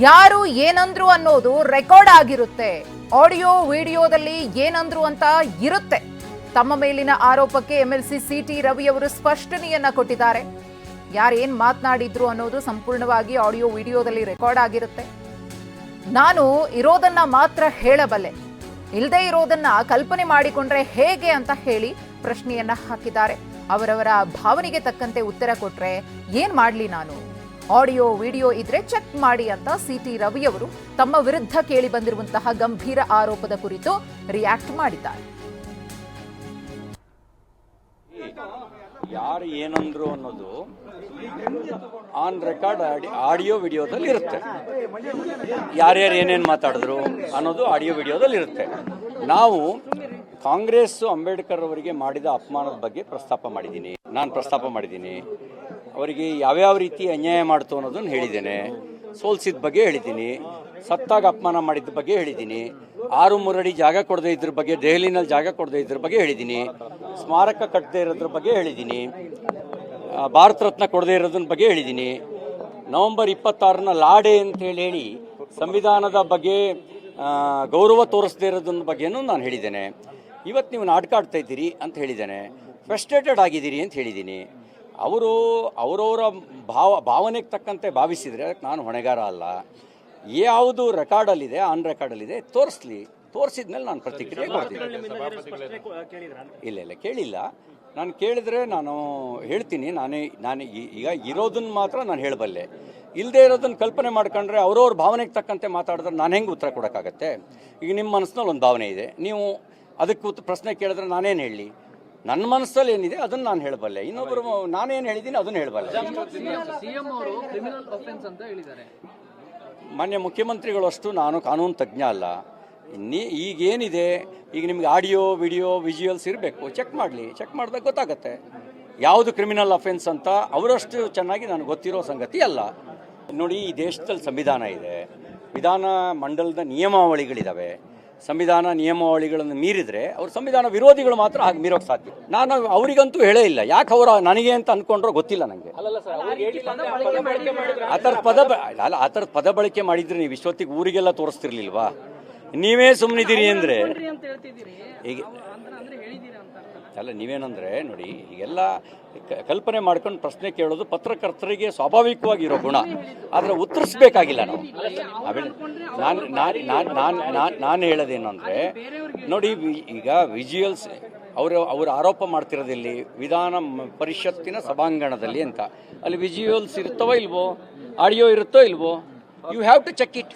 ಯಾರು ಏನಂದ್ರು ಅನ್ನೋದು ರೆಕಾರ್ಡ್ ಆಗಿರುತ್ತೆ. ಆಡಿಯೋ, ವಿಡಿಯೋದಲ್ಲಿ ಏನಂದ್ರು ಅಂತ ಇರುತ್ತೆ. ತಮ್ಮ ಮೇಲಿನ ಆರೋಪಕ್ಕೆ ಎಂಎಲ್ಸಿ ಸಿಟಿ ರವಿ ಅವರು ಸ್ಪಷ್ಟನೆಯನ್ನ ಕೊಟ್ಟಿದ್ದಾರೆ. ಯಾರೇನ್ ಮಾತನಾಡಿದ್ರು ಅನ್ನೋದು ಸಂಪೂರ್ಣವಾಗಿ ಆಡಿಯೋ, ವಿಡಿಯೋದಲ್ಲಿ ರೆಕಾರ್ಡ್ ಆಗಿರುತ್ತೆ. ನಾನು ಇರೋದನ್ನ ಮಾತ್ರ ಹೇಳಬಲ್ಲೆ. ಇಲ್ಲದೆ ಇರೋದನ್ನ ಕಲ್ಪನೆ ಮಾಡಿಕೊಂಡ್ರೆ ಹೇಗೆ ಅಂತ ಹೇಳಿ ಪ್ರಶ್ನೆಯನ್ನ ಹಾಕಿದ್ದಾರೆ. ಅವರವರ ಭಾವನೆಗೆ ತಕ್ಕಂತೆ ಉತ್ತರ ಕೊಟ್ರೆ ಏನ್ ಮಾಡ್ಲಿ ನಾನು? ಆಡಿಯೋ, ವಿಡಿಯೋ ಇದ್ರೆ ಚೆಕ್ ಮಾಡಿ ಅಂತ ಸಿಟಿ ಟಿ ರವಿಯವರು ತಮ್ಮ ವಿರುದ್ಧ ಕೇಳಿ ಬಂದಿರುವಂತಹ ಗಂಭೀರ ಆರೋಪದ ಕುರಿತು ರಿಯಾಕ್ಟ್ ಮಾಡಿದ್ದಾರೆ. ಯಾರು ಏನಂದ್ರು ಅನ್ನೋದು ಆನ್ ರೆಕಾರ್ಡ್ ಆಡಿಯೋ ವಿಡಿಯೋದಲ್ಲಿ ಇರುತ್ತೆ. ಯಾರ್ಯಾರು ಏನೇನು ಮಾತಾಡಿದ್ರು ಅನ್ನೋದು ಆಡಿಯೋ ವಿಡಿಯೋದಲ್ಲಿ ಇರುತ್ತೆ. ನಾವು ಕಾಂಗ್ರೆಸ್ ಅಂಬೇಡ್ಕರ್ ಅವರಿಗೆ ಮಾಡಿದ ಅಪಮಾನದ ಬಗ್ಗೆ ಪ್ರಸ್ತಾಪ ಮಾಡಿದ್ದೀನಿ. ನಾನು ಪ್ರಸ್ತಾಪ ಮಾಡಿದ್ದೀನಿ. ಅವರಿಗೆ ಯಾವ್ಯಾವ ರೀತಿ ಅನ್ಯಾಯ ಮಾಡ್ತು ಅನ್ನೋದನ್ನು ಹೇಳಿದ್ದೇನೆ. ಸೋಲ್ಸಿದ ಬಗ್ಗೆ ಹೇಳಿದ್ದೀನಿ. ಸತ್ತಾಗ ಅಪಮಾನ ಮಾಡಿದ ಬಗ್ಗೆ ಹೇಳಿದ್ದೀನಿ. ಆರು ಮೂರಡಿ ಜಾಗ ಕೊಡದೇ ಇದ್ರ ಬಗ್ಗೆ, ದೆಹಲಿನಲ್ಲಿ ಜಾಗ ಕೊಡದೇ ಇದ್ರ ಬಗ್ಗೆ ಹೇಳಿದ್ದೀನಿ. ಸ್ಮಾರಕ ಕಟ್ಟದೇ ಇರೋದ್ರ ಬಗ್ಗೆ ಹೇಳಿದ್ದೀನಿ. ಭಾರತ ರತ್ನ ಕೊಡದೇ ಇರೋದ್ರ ಬಗ್ಗೆ ಹೇಳಿದ್ದೀನಿ. ನವೆಂಬರ್ ಇಪ್ಪತ್ತಾರನ ಲಾಡೆ ಅಂತ ಹೇಳಿ ಹೇಳಿ ಸಂವಿಧಾನದ ಬಗ್ಗೆ ಗೌರವ ತೋರಿಸದೇ ಇರೋದ್ರ ಬಗ್ಗೆನೂ ನಾನು ಹೇಳಿದ್ದೇನೆ. ಇವತ್ತು ನೀವು ನಾಟಕ ಆಡ್ತಾ ಇದ್ದೀರಿ ಅಂತ ಹೇಳಿದ್ದೇನೆ. ಫ್ರಸ್ಟ್ರೇಟೆಡ್ ಆಗಿದ್ದೀರಿ ಅಂತ ಹೇಳಿದ್ದೀನಿ. ಅವರು ಅವರವರ ಭಾವ ಭಾವನೆಗೆ ತಕ್ಕಂತೆ ಭಾವಿಸಿದರೆ ಅದಕ್ಕೆ ನಾನು ಹೊಣೆಗಾರ ಅಲ್ಲ. ಯಾವುದು ರೆಕಾರ್ಡಲ್ಲಿದೆ ಆನ್ ರೆಕಾರ್ಡಲ್ಲಿದೆ ತೋರಿಸ್ಲಿ. ತೋರಿಸಿದ ಮೇಲೆ ನಾನು ಪ್ರತಿಕ್ರಿಯೆ ಕೊಡ್ತೀನಿ. ಇಲ್ಲ ಇಲ್ಲ ಕೇಳಿಲ್ಲ. ನಾನು ಕೇಳಿದ್ರೆ ನಾನು ಹೇಳ್ತೀನಿ. ನಾನೇ ನಾನು ಈಗ ಇರೋದನ್ನು ಮಾತ್ರ ನಾನು ಹೇಳಬಲ್ಲೆ. ಇಲ್ಲದೆ ಇರೋದನ್ನು ಕಲ್ಪನೆ ಮಾಡ್ಕೊಂಡ್ರೆ ಅವರವ್ರ ಭಾವನೆಗೆ ತಕ್ಕಂತೆ ಮಾತಾಡಿದ್ರೆ ನಾನು ಹೆಂಗೆ ಉತ್ತರ ಕೊಡೋಕ್ಕಾಗತ್ತೆ? ಈಗ ನಿಮ್ಮ ಮನಸ್ಸಿನಲ್ಲಿ ಒಂದು ಭಾವನೆ ಇದೆ. ನೀವು ಅದಕ್ಕೆ ಪ್ರಶ್ನೆ ಕೇಳಿದ್ರೆ ನಾನೇನು ಹೇಳಲಿ? ನನ್ನ ಮನಸ್ಸಲ್ಲಿ ಏನಿದೆ ಅದನ್ನು ನಾನು ಹೇಳಬಲ್ಲೆ. ಇನ್ನೊಬ್ಬರು ನಾನೇನು ಹೇಳಿದ್ದೀನಿ ಅದನ್ನು ಹೇಳಬಲ್ಲೆ. ಮಾನ್ಯ ಮುಖ್ಯಮಂತ್ರಿಗಳು ಅಷ್ಟು ನಾನು ಕಾನೂನು ತಜ್ಞ ಅಲ್ಲ. ಈಗ ಈಗೇನಿದೆ ಈಗ ನಿಮ್ಗೆ ಆಡಿಯೋ ವಿಡಿಯೋ ವಿಜುವಲ್ಸ್ ಇರಬೇಕು. ಚೆಕ್ ಮಾಡಲಿ. ಚೆಕ್ ಮಾಡಿದಾಗ ಗೊತ್ತಾಗತ್ತೆ. ಯಾವುದು ಕ್ರಿಮಿನಲ್ ಅಫೆನ್ಸ್ ಅಂತ ಅವರಷ್ಟು ಚೆನ್ನಾಗಿ ನನಗೆ ಗೊತ್ತಿರೋ ಸಂಗತಿ ಅಲ್ಲ. ನೋಡಿ ಈ ದೇಶದಲ್ಲಿ ಸಂವಿಧಾನ ಇದೆ. ವಿಧಾನ ಮಂಡಲದ ನಿಯಮಾವಳಿಗಳಿದ್ದಾವೆ ಸಂವಿಧಾನ ನಿಯಮಾವಳಿಗಳನ್ನು ಮೀರಿದ್ರೆ ಅವ್ರು ಸಂವಿಧಾನ ವಿರೋಧಿಗಳು ಮಾತ್ರ ಹಾಗೆ ಮೀರೋಕೆ ಸಾಧ್ಯ ನಾನು ಅವರಿಗಂತೂ ಹೇಳೇ ಇಲ್ಲ ಯಾಕೆ ಅವರ ನನಗೆ ಅಂತ ಅನ್ಕೊಂಡ್ರೋ ಗೊತ್ತಿಲ್ಲ ನನಗೆ ಆ ಥರದ ಪದ ಬ- ಅಲ್ಲ ಆ ಥರದ ಪದ ಬಳಕೆ ಮಾಡಿದ್ರೆ ನೀವು ಇಷ್ಟೊತ್ತಿಗೆ ಊರಿಗೆಲ್ಲ ತೋರಿಸ್ತಿರ್ಲಿಲ್ವಾ ನೀವೇ ಸುಮ್ಮನಿದ್ದೀರಿ ಅಂದರೆ. ಈಗ ಅಂದ್ರೆ ಅಂದ್ರೆ. ಅಲ್ಲ ನೀವೇನಂದ್ರೆ ನೋಡಿ ಈಗೆಲ್ಲ ಕಲ್ಪನೆ ಮಾಡ್ಕೊಂಡು ಪ್ರಶ್ನೆ ಕೇಳೋದು ಪತ್ರಕರ್ತರಿಗೆ ಸ್ವಾಭಾವಿಕವಾಗಿರೋ ಗುಣ. ಆದರೆ ಉತ್ತರಿಸ್ಬೇಕಾಗಿಲ್ಲ ನಾವು. ನಾನು ನಾನು ನಾನು ನಾನು ನಾನು ನಾನು ಹೇಳೋದೇನಂದ್ರೆ ನೋಡಿ ಈಗ ವಿಜುವಲ್ಸ್ ಅವರು ಅವರು ಆರೋಪ ಮಾಡ್ತಿರೋದಿಲ್ಲಿ ವಿಧಾನ ಪರಿಷತ್ತಿನ ಸಭಾಂಗಣದಲ್ಲಿ ಅಂತ. ಅಲ್ಲಿ ವಿಜುವಲ್ಸ್ ಇರುತ್ತವೋ ಇಲ್ವೋ ಆಡಿಯೋ ಇರುತ್ತೋ ಇಲ್ವೋ you have to check it